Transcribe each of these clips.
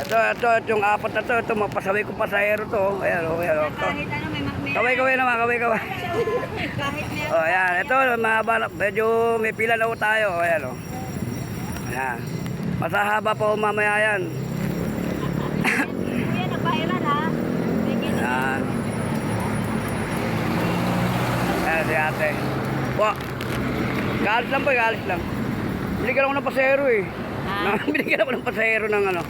Ito, ito, ito, yung apat na to, ito, mapasaway ko pasahero to. Ayan, oh, ayan, oh. Kahit ano, may may Kaway, kaway naman, kaway, kaway. Kahit may Oh, ayan, ito, mahaba na, medyo may pila na tayo. Ayan, oh. Ayan. Masahaba pa mamaya yan. Kuya, nagbayaran ha. Ayan. Ayan si ate. Wa. Galit lang po, galit lang. Binigyan ako ng pasahero eh. Ah. Binigyan ako ng pasahero ng ano.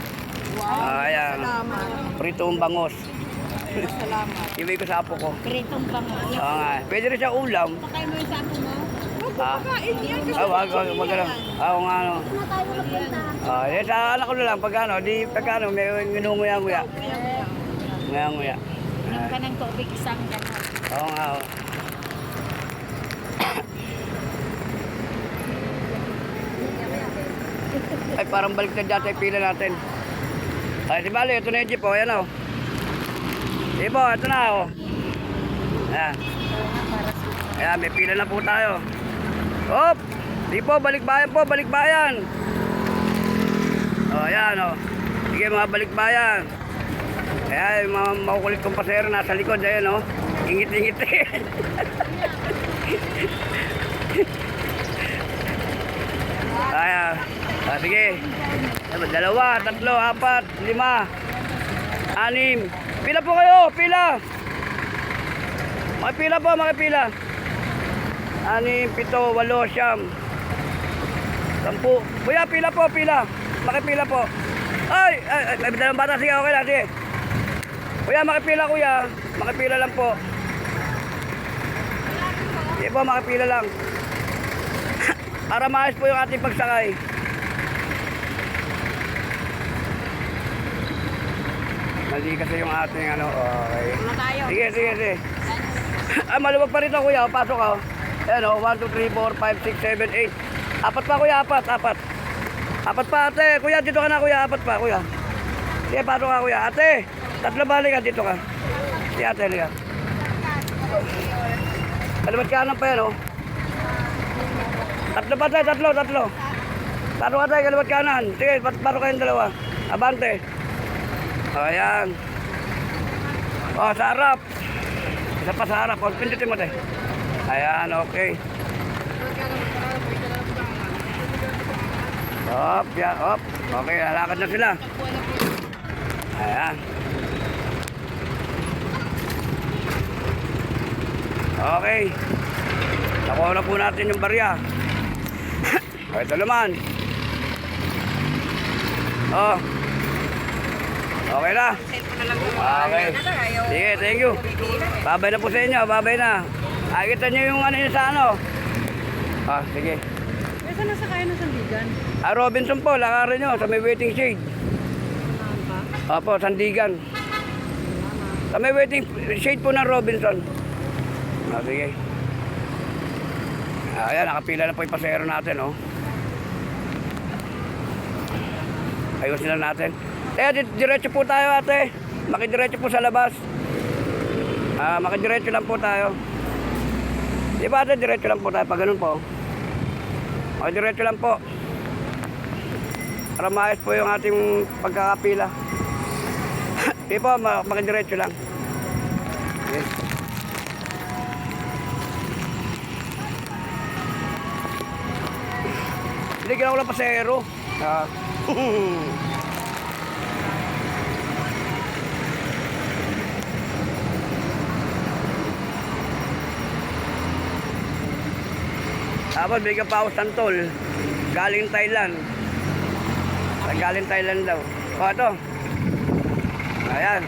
Wow. ayan. Salamat. Pritong bangos. Salamat. Ibig ko sa apo ko. Pritong bango. Oo nga. Pwede rin siya ulam. Pakay mo yung sapo mo. Ah, ah wag, wag, wag, wag, Ah, nga, ano. Saan tayo magpunta? Ah, eh, sa anak ko na lang, pag ano, di, pag ano, may nginunguya-nguya. Nguya-nguya. Inom ka ng tubig isang gano'n. Oo nga, oo. Ay, parang balik na dati yung pila natin. Ay, di bali, ito na yung jeep, oh, yan, oh. Di po, ito na, oh. Ayan. Ayan, may pila na po tayo. Hop! Di po, balik bayan po, balik bayan. Oh, ayan, oh. Sige, mga balik bayan. Kaya yung mga makukulit kong pasero nasa likod, ayan, oh. Ingit-ingit eh. Ayan. Ah, sige. Dalawa, tatlo, apat, lima, anim. Pila po kayo, pila. Makipila po, makipila. Anim, pito, walo, siyam. Sampu. Kuya, pila po, pila. Makipila po. Ay, ay, ay, ay dalawang bata. Sige, okay lang, sige. Kuya, makipila, kuya. Makipila lang po. Sige po, makipila lang. Para maayos po yung ating pagsakay. Mali kasi yung ating ano, okay. Ano tayo? Sige, sige, sige. ah, maluwag pa rito kuya, pasok ka. Ayan o, 1, 2, 3, 4, 5, 6, 7, 8. Apat pa kuya, apat, apat. Apat pa ate, kuya, dito ka na kuya, apat pa kuya. Sige, pasok ka kuya. Ate, tatlo balik ka, dito ka. Sige ate, liga. Kalimat ka ng pa yan o. Tatlo pa tayo, tatlo, tatlo. Tatlo ka tayo, kalimat kanan. Sige, paro kayong dalawa. Abante. O, ayan. O, sa harap. Isa pa sa harap. O, pindutin mo tayo. Ayan, okay. Op, yan, op. Okay, lalakad na sila. Ayan. Okay. Nakuha na po natin yung barya. o, ito naman. Oh. Okay na. Okay. Sige, thank you. Babay na po sa inyo, babay na. Ah, kita nyo yung ano yun sa ano. Ah, sige. Eh, saan nasa kaya ng sandigan? Ah, Robinson po, lakarin nyo sa may waiting shade. Opo, Sandigan. Sa may waiting shade po ng Robinson. Ah, sige. Ah, ayan, nakapila na po yung pasero natin, oh. Ayusin lang natin. Eh, di- diretso po tayo, ate. Makidiretso po sa labas. Ah, makidiretso lang po tayo. Di ba, ate, diretso lang po tayo. Pag ganun po. Makidiretso lang po. Para maayos po yung ating pagkakapila. Di po, ma- makidiretso lang. Okay. Binigyan ako ng pasero. Ah. Tapos bigyan pa ako santol. Galing Thailand. Sa galing Thailand daw. O, ito. Ayan.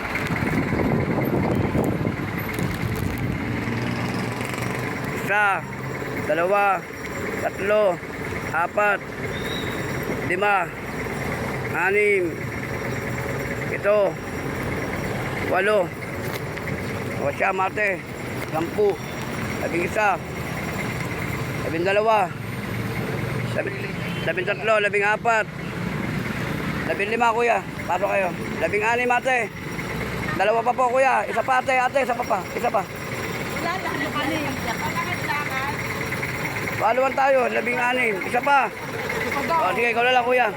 Isa, dalawa, tatlo, apat, lima, anim, ito, walo, o siya mate, sampu, labing isa, labing dalawa, labing, labing tatlo, labing apat, labing lima kuya, pasok kayo, labing anim ate, dalawa pa po kuya, isa pa ate, ate, isa pa pa, isa pa. Wala lang. Kami? Paluan tayo, labing anim, isa pa. O sige, ikaw na lang kuya.